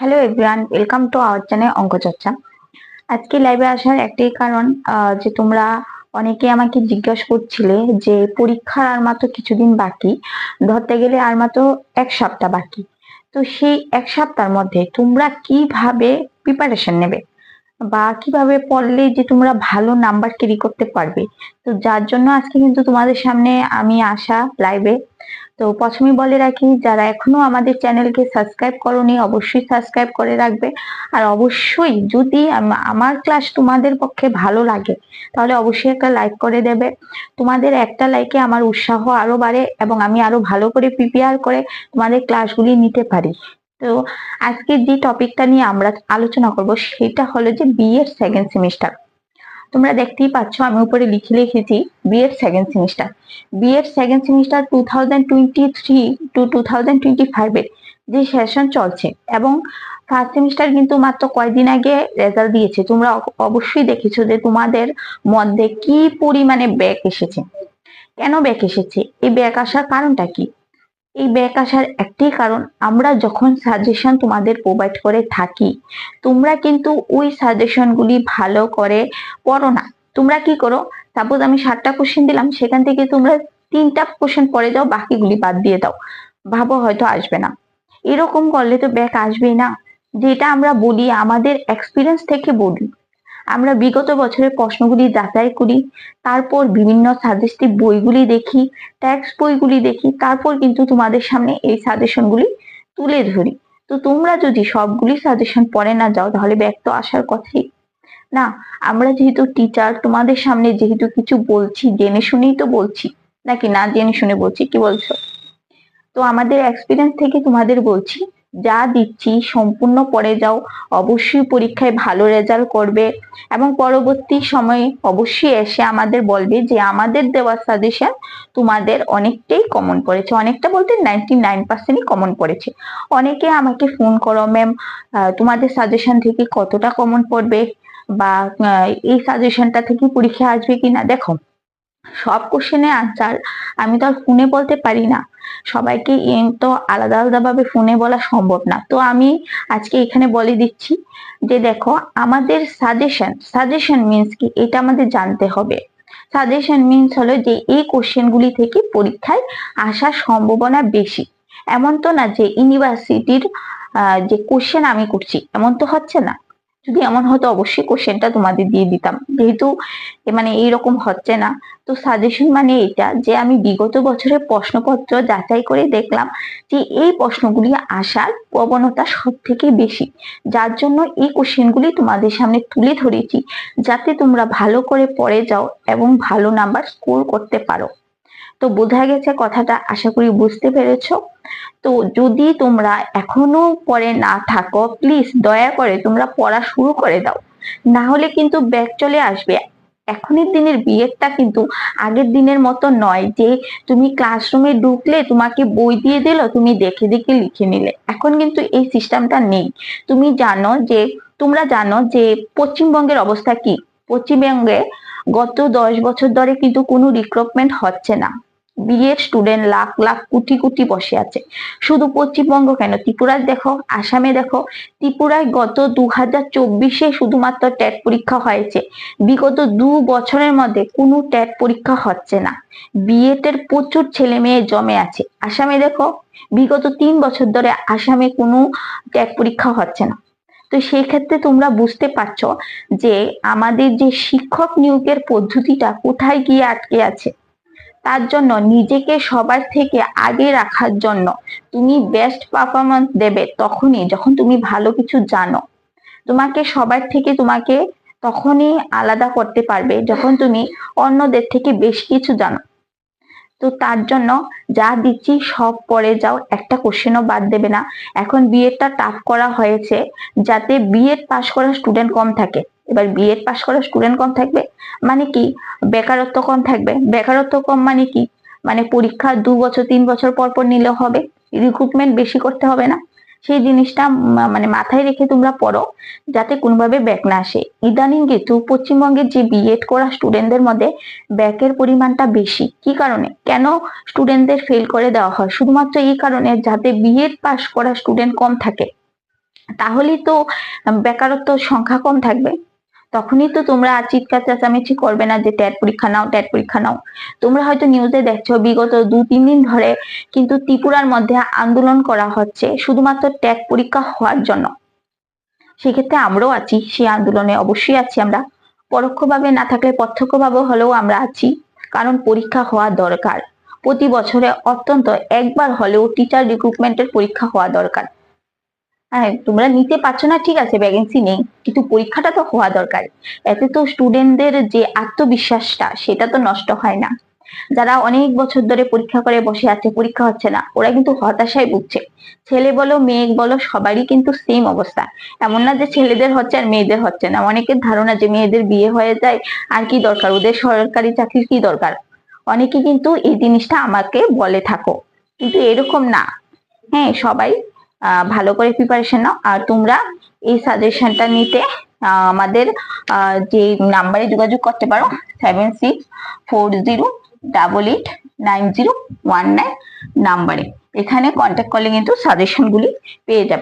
Hello everyone welcome to our channel অঙ্ক চর্চা আজকে লাইভে আসার একটাই কারণ যে তোমরা অনেকে আমাকে জিজ্ঞাসা করছিলে যে পরীক্ষার আর মাত্র কিছুদিন বাকি, ধরতে গেলে আর মাত্র এক সপ্তাহ বাকি। তো সেই এক সপ্তাহের মধ্যে তোমরা কীভাবে প্রিপারেশন নেবে? বা কীভাবে পড়লে যে তোমরা ভালো নাম্বার ক্যারি করতে পারবে। তো যার জন্য আজকে কিন্তু তোমাদের সামনে আমি আসা লাইভে তো প্রথমে বলে রাখি, যারা এখনও আমাদের চ্যানেলকে সাবস্ক্রাইব করনি, অবশ্যই সাবস্ক্রাইব করে রাখবে। আর অবশ্যই যদি আমার ক্লাস তোমাদের পক্ষে ভালো লাগে, তাহলে অবশ্যই একটা লাইক করে দেবে। তোমাদের একটা লাইকে আমার উৎসাহ আরও বাড়ে এবং আমি আরও ভালো করে প্রিপেয়ার করে তোমাদের ক্লাসগুলি নিতে পারি। তো আজকে যে টপিকটা নিয়ে আমরা আলোচনা করব সেটা হলো যে বিএড সেকেন্ড সেমিস্টার তোমরা দেখতেই পাচ্ছ, আমি উপরে লিখে লিখেছি B Ed second semester B Ed second semester two thousand twenty three to two thousand twenty ফাইভের যে সেশন চলছে এবং ফার্স্ট সেমিস্টার কিন্তু মাত্র কয়েকদিন আগে রেজাল্ট দিয়েছে। তোমরা অবশ্যই দেখেছ যে তোমাদের মধ্যে কি পরিমাণে ব্যাক এসেছে। কেন ব্যাক এসেছে? এই ব্যাক আসার কারণটা কি? এই ব্যাক আসার একটাই কারণ, আমরা যখন সাজেশন তোমাদের প্রোভাইড করে থাকি, তোমরা কিন্তু ওই সাজেশনগুলি ভালো করে পড়ো না। তোমরা কি করো সাপোজ আমি সাতটা কোশ্চেন দিলাম, সেখান থেকে তোমরা তিনটা কোশ্চেন পড়ে যাও, বাকিগুলি বাদ দিয়ে দাও। ভাবো হয়তো আসবে না। এরকম করলে তো ব্যাক আসবেই না। যেটা আমরা বলি, আমাদের এক্সপিরিয়েন্স থেকে বলি। আমরা বিগত বছরের প্রশ্নগুলি যাচাই করি, তারপর বিভিন্ন সাজেস্টিভ বইগুলি দেখি ট্যাক্স বইগুলি দেখি, তারপর কিন্তু তোমাদের সামনে এই সাজেশনগুলি তুলে ধরি। তো তোমরা যদি সবগুলি সাজেশন পড়ে না যাও, তাহলে ব্যক্ত আসার কথাই। না, আমরা যেহেতু টিচার তোমাদের সামনে যেহেতু কিছু বলছি, জেনে শুনেই তো বলছি, নাকি না জেনে শুনে বলছি, কি বলছো? তো আমাদের এক্সপিরিয়েন্স থেকে তোমাদের বলছি যা দিচ্ছি সম্পূর্ণ পড়ে যাও। অবশ্যই পরীক্ষায় ভালো রেজাল্ট করবে এবং পরবর্তী সময়ে অবশ্যই এসে আমাদের বলবে যে আমাদের দেওয়া সাজেশন তোমাদের অনেকটাই কমন পড়েছে অনেকটা বলতে নাইনটি নাইন পার্সেন্টই কমন পড়েছে অনেকে আমাকে ফোন করো ম্যাম তোমাদের সাজেশন থেকে কতটা কমন পড়বে? বা এই সাজেশনটা থেকে পরীক্ষা আসবে কিনা? দেখো সব কোশ্চেনের আনসার আমি তো আর ফোনে বলতে পারি না। সবাইকে তো আলাদা আলাদা ভাবে ফোনে বলা সম্ভব না। তো আমি আজকে এখানে বলে দিচ্ছি যে দেখো, আমাদের সাজেশন সাজেশন মিন্স কি? এটা আমাদের জানতে হবে। সাজেশন মিন্স হলো যে এই কোশ্চেনগুলি থেকে পরীক্ষায় আসার সম্ভাবনা বেশি। এমন তো না যে ইউনিভার্সিটির যে কোশ্চেন আমি করছি, এমন তো হচ্ছে না। যদি এমন হতো অবশ্যই কোশ্চেনটা তোমাদের দিয়ে দিতাম। যেহেতু মানে এইরকম হচ্ছে না। তো সাজেশন মানে এটা যে আমি বিগত বছরের প্রশ্নপত্র যাচাই করে দেখলাম যে এই প্রশ্নগুলি আসার প্রবণতা সব থেকে বেশি। যার জন্য এই কোশ্চেনগুলি তোমাদের সামনে তুলে ধরেছি। যাতে তোমরা ভালো করে পড়ে যাও এবং ভালো নাম্বার স্কোর করতে পারো। তো বোঝা গেছে কথাটা, আশা করি বুঝতে পেরেছ। তো যদি তোমরা এখনও পড়ে না থাকো প্লিজ দয়া করে তোমরা পড়া শুরু করে দাও। না হলে কিন্তু ব্যাক চলে আসবে। এখনের দিনের বিয়েটা কিন্তু আগের দিনের মতো নয় যে তুমি ক্লাসরুমে ঢুকলে তোমাকে বই দিয়ে দিল, তুমি দেখে দেখে লিখে নিলে। এখন কিন্তু এই সিস্টেমটা নেই। তুমি জানো যে, তোমরা জানো যে পশ্চিমবঙ্গের অবস্থা কি? পশ্চিমবঙ্গে গত দশ বছর ধরে কিন্তু কোনো রিক্রুটমেন্ট হচ্ছে না। বিএড স্টুডেন্ট লাখ লাখ, কোটি কোটি বসে আছে। শুধু পশ্চিমবঙ্গ কেন? ত্রিপুরায় দেখো, আসামে দেখো, ত্রিপুরায় গত দু হাজার চব্বিশে শুধুমাত্র টেট পরীক্ষা হয়েছে। বিগত দু বছরের মধ্যে কোনো টেট পরীক্ষা হচ্ছে না। বিএড এর প্রচুর ছেলে মেয়ে জমে আছে। আসামে দেখো, বিগত তিন বছর ধরে আসামে কোনো টেট পরীক্ষা হচ্ছে না। তো সেই ক্ষেত্রে তোমরা বুঝতে পারছ যে আমাদের যে শিক্ষক নিয়োগের পদ্ধতিটা কোথায় গিয়ে আটকে আছে। তার জন্য নিজেকে সবার থেকে আগে রাখার জন্য তুমি বেস্ট পারফরমেন্স দেবে তখনই, যখন তুমি ভালো কিছু জানো। তোমাকে সবার থেকে তোমাকে তখনই আলাদা করতে পারবে যখন তুমি অন্যদের থেকে বেশ কিছু জানো। তো তার জন্য যা দিচ্ছি সব পরে যাও, একটা কোশ্চেনও বাদ দেবে না। এখন বিএডটা টাফ করা হয়েছে যাতে বিএড পাস করা স্টুডেন্ট কম থাকে। এবার বিএড পাস করা স্টুডেন্ট কম থাকবে মানে কি? বেকারত্ব কম থাকবে। বেকারত্ব কম মানে কি? মানে পরীক্ষা দু বছর, তিন বছর পর পর নিলে হবে। রিক্রুটমেন্ট বেশি করতে হবে না। সেই জিনিসটা মানে মাথায় রেখে তোমরা পড়ো, যাতে কোনোভাবে ব্যাক না আসে। ইদানিং কিন্তু পশ্চিমবঙ্গের যে বিএড করা স্টুডেন্টদের মধ্যে ব্যাকের পরিমাণটা বেশি। কি কারণে? কেন স্টুডেন্টদের ফেল করে দেওয়া হয়? শুধুমাত্র এই কারণে যাতে বিএড পাস করা স্টুডেন্ট কম থাকে। তাহলেই তো বেকারত্ব সংখ্যা কম থাকবে। তখনই তো তোমরা আর চিৎকার চেঁচামেচি করবে না যে ট্যাট পরীক্ষা নাও ট্যাট পরীক্ষা নাও। তোমরা হয়তো নিউজে দেখছ, বিগত দু তিন দিন ধরে কিন্তু ত্রিপুরার মধ্যে আন্দোলন করা হচ্ছে শুধুমাত্র ট্যাট পরীক্ষা হওয়ার জন্য। সেক্ষেত্রে আমরাও আছি, সেই আন্দোলনে অবশ্যই আছি আমরা। পরোক্ষভাবে না থাকলে প্রত্যক্ষভাবে হলেও আমরা আছি, কারণ পরীক্ষা হওয়া দরকার। প্রতি বছরে অত্যন্ত একবার হলেও টিচার রিক্রুটমেন্টের পরীক্ষা হওয়া দরকার। হ্যাঁ তোমরা নিতে পারছ না, ঠিক আছে ভ্যাকেন্সি নেই। কিন্তু পরীক্ষাটা তো হওয়া দরকার। এতে তো স্টুডেন্টদের যে আত্মবিশ্বাসটা, সেটা তো নষ্ট হয় না। যারা অনেক বছর ধরে পরীক্ষা করে বসে আছে, পরীক্ষা হচ্ছে না, ওরা কিন্তু হতাশায় ভুগছে। ছেলে বলো, মেয়ে বলো, সবারই কিন্তু সেম অবস্থা। এমন না যে ছেলেদের হচ্ছে আর মেয়েদের হচ্ছে না। অনেকের ধারণা যে মেয়েদের বিয়ে হয়ে যায়, আর কি দরকার? ওদের সরকারি চাকরির কি দরকার? অনেকে কিন্তু এই জিনিসটা আমাকে বলে থাকো। কিন্তু এরকম না। হ্যাঁ সবাই ভালো করে প্রিপারেশন নাও। আর তোমরা এই সাজেশনটা নিতে আমাদের যে নাম্বারে যোগাযোগ করতে পারো seven six four zero double eight nine zero one nine নাম্বারে এখানে কন্ট্যাক্ট করলে কিন্তু সাজেশনগুলি পেয়ে যাবে।